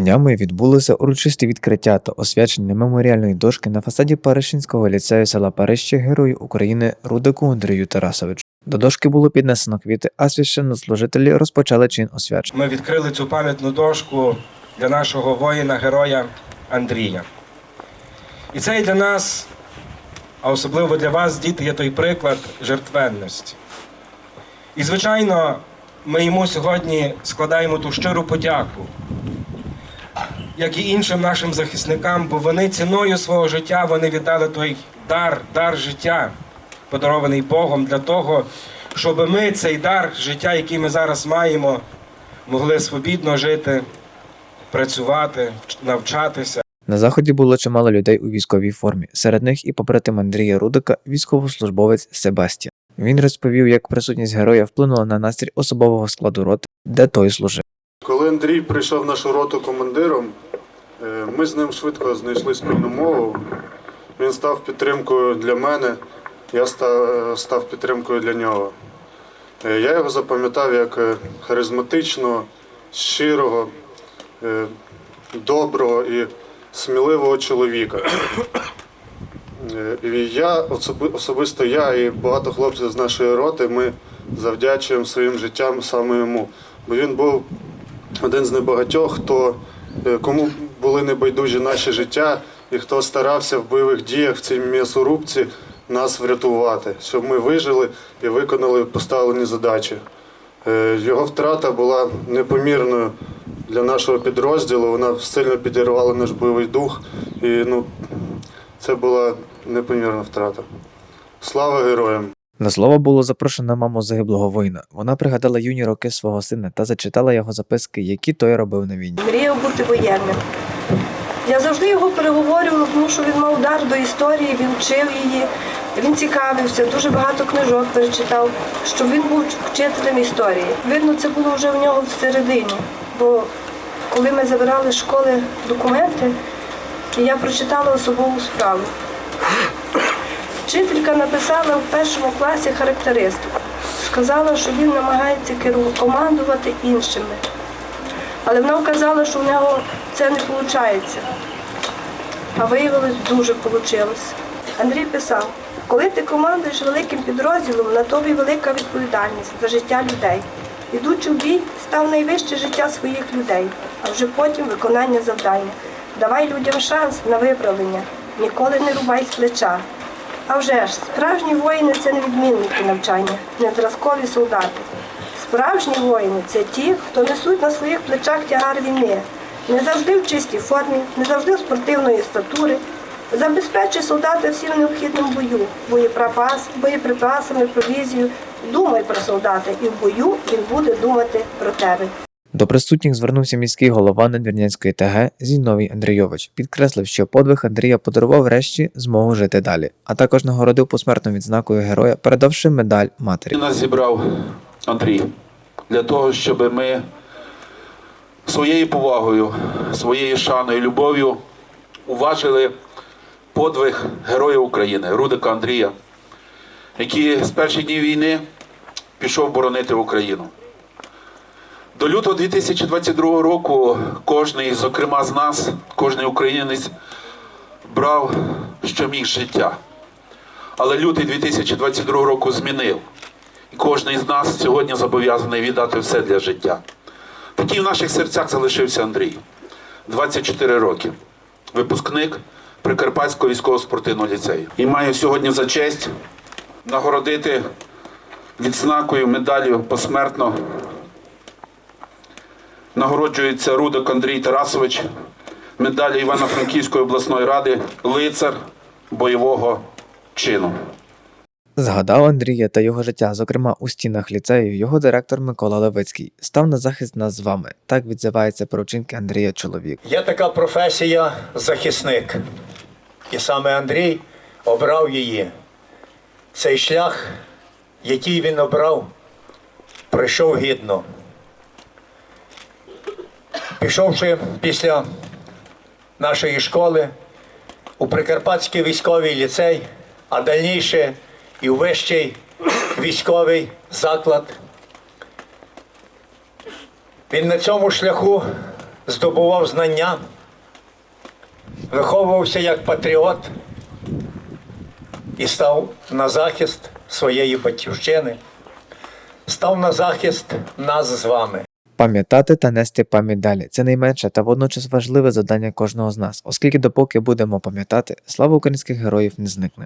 Днями відбулося урочисте відкриття та освячення меморіальної дошки на фасаді Паришинського ліцею села Парище Герою України Рудику Андрію Тарасовичу. До дошки було піднесено квіти, а священнослужителі розпочали чин освячення. Ми відкрили цю пам'ятну дошку для нашого воїна-героя Андрія. І це і для нас, а особливо для вас, діти, є той приклад жертвенності. І, звичайно, ми йому сьогодні складаємо ту щиру подяку, як і іншим нашим захисникам, бо вони ціною свого життя вони віддали той дар, дар життя, подарований Богом для того, щоб ми цей дар життя, який ми зараз маємо, могли свобідно жити, працювати, навчатися. На заході було чимало людей у військовій формі. Серед них і побратим Андрія Рудика, військовослужбовець Себастія. Він розповів, як присутність героя вплинула на настрій особового складу роти, де той служив. Коли Андрій прийшов в нашу роту командиром, ми з ним швидко знайшли спільну мову. Він став підтримкою для мене, я став, е, підтримкою для нього. Е, Я його запам'ятав як е, харизматичного, щирого, е, доброго і сміливого чоловіка. Е, І я особисто я і багато хлопців з нашої роти ми завдячуємо своїм життям саме йому. Бо він був один з небагатьох, хто е, кому були небайдужі наші життя, і хто старався в бойових діях в цій м'ясорубці нас врятувати, щоб ми вижили і виконали поставлені задачі. Е, Його втрата була непомірною для нашого підрозділу. Вона сильно підірвала наш бойовий дух, і ну, це була непомірна втрата. Слава героям! На слово було запрошено маму загиблого воїна. Вона пригадала юні роки свого сина та зачитала його записки, які той робив на війні. мріяв бути воєнним. Я завжди його переговорювала, тому що він мав дар до історії, він вчив її, він цікавився, дуже багато книжок перечитав, щоб він був вчителем історії. Видно, це було вже в нього всередині. Бо коли ми забирали з школи документи, я прочитала особову справу. Вчителька написала в першому класі характеристику. Сказала, що він намагається командувати іншими. Але вона вказала, що в нього це не виходить. А виявилось, дуже вийшло. Андрій писав, коли ти командуєш великим підрозділом, на тобі велика відповідальність за життя людей. Ідучи в бій, став найвище життя своїх людей, а вже потім виконання завдання. Давай людям шанс на виправлення, ніколи не рубай з плеча. А вже ж, справжні воїни це не відмінники навчання, не зразкові солдати. Справжні воїни це ті, хто несуть на своїх плечах тягар війни. Не завжди в чистій формі, не завжди в спортивної статури. Забезпечуй солдата всім необхідним бою, боєприпас, боєприпасами, провізією. Думай про солдата, і в бою він буде думати про тебе. До присутніх звернувся міський голова Надвірнянської ТГ Зіновій Андрійович. Підкреслив, що подвиг Андрія подарував врешті змогу жити далі, а також нагородив посмертну відзнакою героя, передавши медаль матері. Нас зібрав Андрій для того, щоб ми своєю повагою, своєю шаною, любов'ю уважили подвиг Героя України Рудика Андрія, який з перших днів війни пішов боронити Україну. До лютого 2022 року кожний, зокрема з нас, кожний українець брав що міг життя. Але лютий 2022 року змінив. І кожен з нас сьогодні зобов'язаний віддати все для життя. Такий в наших серцях залишився Андрій. 24 роки. Випускник Прикарпатського військово-спортивного ліцею. І маю сьогодні за честь нагородити відзнакою медаллю посмертно. Нагороджується Рудок Андрій Тарасович, медалі Івано-Франківської обласної ради, лицар бойового чину. Згадав Андрія та його життя, зокрема у стінах ліцею, його директор Микола Левицький став на захист нас з вами. Так відзивається про вчинки Андрія чоловік. Є така професія захисник. І саме Андрій обрав її. Цей шлях, який він обрав, пройшов гідно. Пішовши після нашої школи у Прикарпатський військовий ліцей, а дальніше і у вищий військовий заклад. Він на цьому шляху здобував знання, виховувався як патріот і став на захист своєї батьківщини, став на захист нас з вами. Пам'ятати та нести пам'ять далі це найменше та водночас важливе завдання кожного з нас, оскільки допоки будемо пам'ятати, слава українських героїв не зникне.